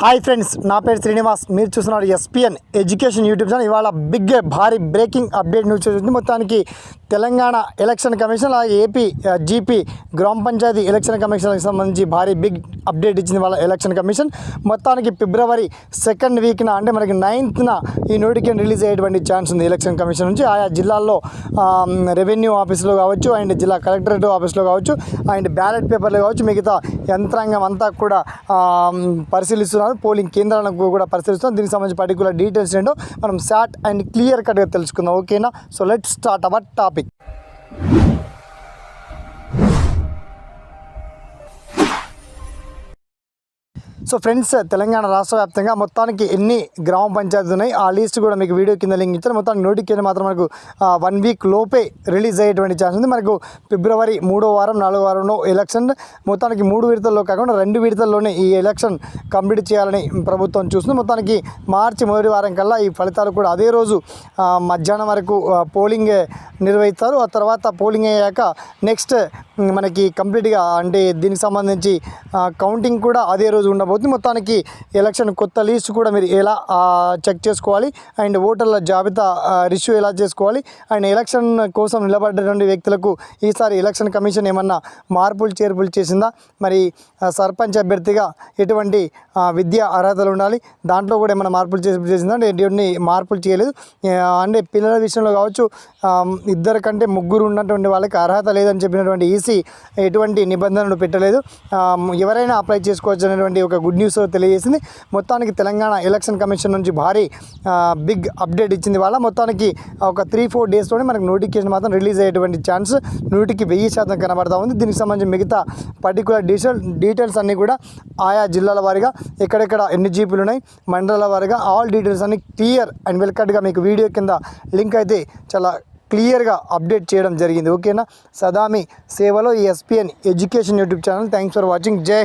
Hi friends నా పేరు శ్రీనివాస్. మీరు చూస్తున్నారు ఎస్పిఎన్ ఎడ్యుకేషన్ యూట్యూబ్ ఛానల్ ఇవాళ బిగ్ భారీ బ్రేకింగ్ అప్డేట్ న్యూస్ వచ్చింది మొత్తానికి తెలంగాణ ఎలక్షన్ కమిషన్ అలాగే ఏపీ జీపీ గ్రామ పంచాయతీ ఎలక్షన్ కమిషన్కి సంబంధించి భారీ బిగ్ అప్డేట్ ఇచ్చింది వాళ్ళ ఎలక్షన్ కమిషన్ మొత్తానికి ఫిబ్రవరి సెకండ్ వీక్న అంటే మనకి నైన్త్న ఈ నోటిఫికేషన్ రిలీజ్ అయ్యేటువంటి ఛాన్స్ ఉంది ఎలక్షన్ కమిషన్ నుంచి. ఆయా జిల్లాల్లో రెవెన్యూ ఆఫీసులో కావచ్చు అండ్ జిల్లా కలెక్టరేట్ ఆఫీస్లో కావచ్చు అండ్ బ్యాలెట్ పేపర్లు కావచ్చు మిగతా యంత్రాంగం అంతా కూడా పరిశీలిస్తున్నారు. పోలింగ్ కేంద్రాలను కూడా పరిశీలిస్తున్నారు. దీనికి సంబంధించి పర్టికులర్ డీటెయిల్స్ ఏంటో మనం షార్ట్ అండ్ క్లియర్ కట్గా తెలుసుకుందాం. ఓకేనా so let start our topic so friends Telangana రాష్ట్ర వ్యాప్తంగా మొత్తానికి ఎన్ని గ్రామ పంచాయతీలు ఉన్నాయి ఆ లిస్ట్ కూడా మీకు వీడియో కింద లింక్ ఇచ్చారు మొత్తానికి నోటిఫికేషన్ మాత్రం మనకు వన్ వీక్ లోపే రిలీజ్ అయ్యేటువంటి ఛాన్స్ ఉంది. మనకు ఫిబ్రవరి మూడో వారం నాలుగో వారంలో ఎలక్షన్ మొత్తానికి మూడు విడతల్లో కాకుండా రెండు విడతల్లోనే ఈ ఎలక్షన్ కంప్లీట్ చేయాలని ప్రభుత్వం చూస్తుంది. మొత్తానికి మార్చి మొదటి వారం కల్లా ఈ ఫలితాలు కూడా అదే రోజు మధ్యాహ్నం వరకు పోలింగ్ నిర్వహిస్తారు. ఆ తర్వాత పోలింగ్ అయ్యాక నెక్స్ట్ మనకి కంప్లీట్గా అంటే దీనికి సంబంధించి కౌంటింగ్ కూడా అదే రోజు ఉండబోతుంది. మొత్తానికి ఎలక్షన్ కొత్త లిస్ట్ కూడా మీరు ఎలా చెక్ చేసుకోవాలి? అండ్ ఓటర్ల జాబితా రిష్యూ ఎలా చేసుకోవాలి? అండ్ ఎలక్షన్ కోసం నిలబడ్డటువంటి వ్యక్తులకు ఈసారి ఎలక్షన్ కమిషన్ ఏమన్నా మార్పులు చేర్పులు చేసిందా? మరి సర్పంచ్ అభ్యర్థిగా ఎటువంటి విద్యా అర్హతలు ఉండాలి? దాంట్లో కూడా ఏమైనా మార్పులు చేర్పులు చేసిందా? అంటే ఎటువంటి మార్పులు చేయలేదు. అంటే పిల్లల విషయంలో కావచ్చు ఇద్దరు కంటే ముగ్గురు ఉన్నటువంటి వాళ్ళకి అర్హత లేదని చెప్పినటువంటి ఈసీ ఎటువంటి నిబంధనలు పెట్టలేదు. ఎవరైనా అప్లై చేసుకోవచ్చు అనేటువంటి ఒక గుడ్ న్యూస్ తెలియజేసింది. మొత్తానికి తెలంగాణ ఎలక్షన్ కమిషన్ నుంచి భారీ బిగ్ అప్డేట్ ఇచ్చింది వాళ్ళ. మొత్తానికి ఒక త్రీ ఫోర్ డేస్లోనే మనకు నోటిఫికేషన్ మాత్రం రిలీజ్ అయ్యేటువంటి ఛాన్స్ నూటికి వెయ్యి శాతం కనబడతా ఉంది. దీనికి సంబంధించి మిగతా పర్టికులర్ డీటెయిల్ డీటెయిల్స్ అన్నీ కూడా ఆయా జిల్లాల వారిగా ఎక్కడెక్కడ ఎన్ని జీపులు ఉన్నాయి మండలాల వారిగా ఆల్ డీటెయిల్స్ అన్ని క్లియర్ అండ్ వెల్కట్గా మీకు వీడియో కింద లింక్ అయితే చాలా క్లియర్గా అప్డేట్ చేయడం జరిగింది. ఓకేనా? సదామి సేవలో ఈ SPN education YouTube channel thanks for watching జై